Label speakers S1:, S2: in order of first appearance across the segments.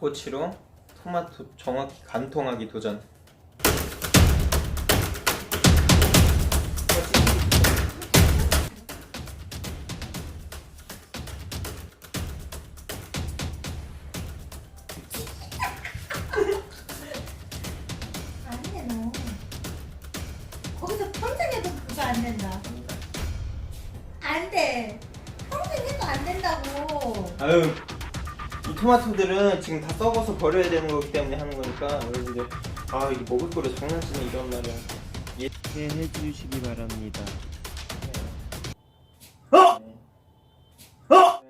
S1: 닭꼬치로 토마토 정확히 간통하기 도전.
S2: 안돼 너. 거기서 평생 해도 그거 안 된다. 안 돼. 평생 해도 안 된다고.
S1: 아유 이 토마토들은 지금 다 썩어서 버려야 되는 거기 때문에 하는 거니까 여러분들 아 이게 먹을 거를 장난치네 이런 말이야.
S3: 이해해 주시기 바랍니다.
S1: 어? 어?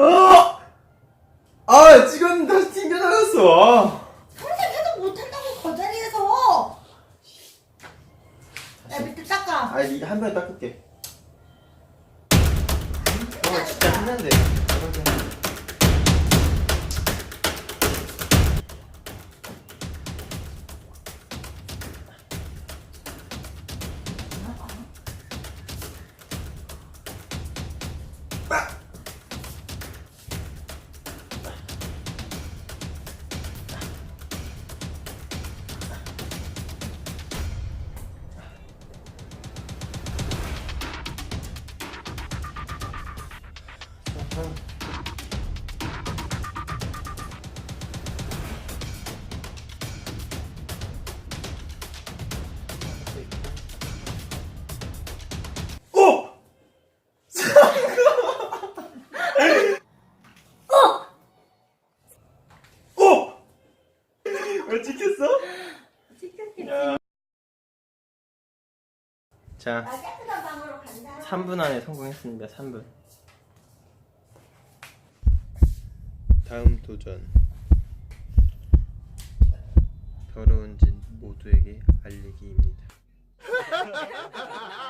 S1: 어? 아 지금 다시 튕겨 나갔어.
S2: 평생 해도 못 한다고 거자리에서. 야 밑에 닦아.
S1: 아한 번에 닦을게.
S2: なんで。
S1: 자,
S2: 나 깨끗한 방으로 간다.
S1: 3분 안에 성공했습니다. 3분. 다음 도전. 더러운 짓 모두에게 알리기입니다.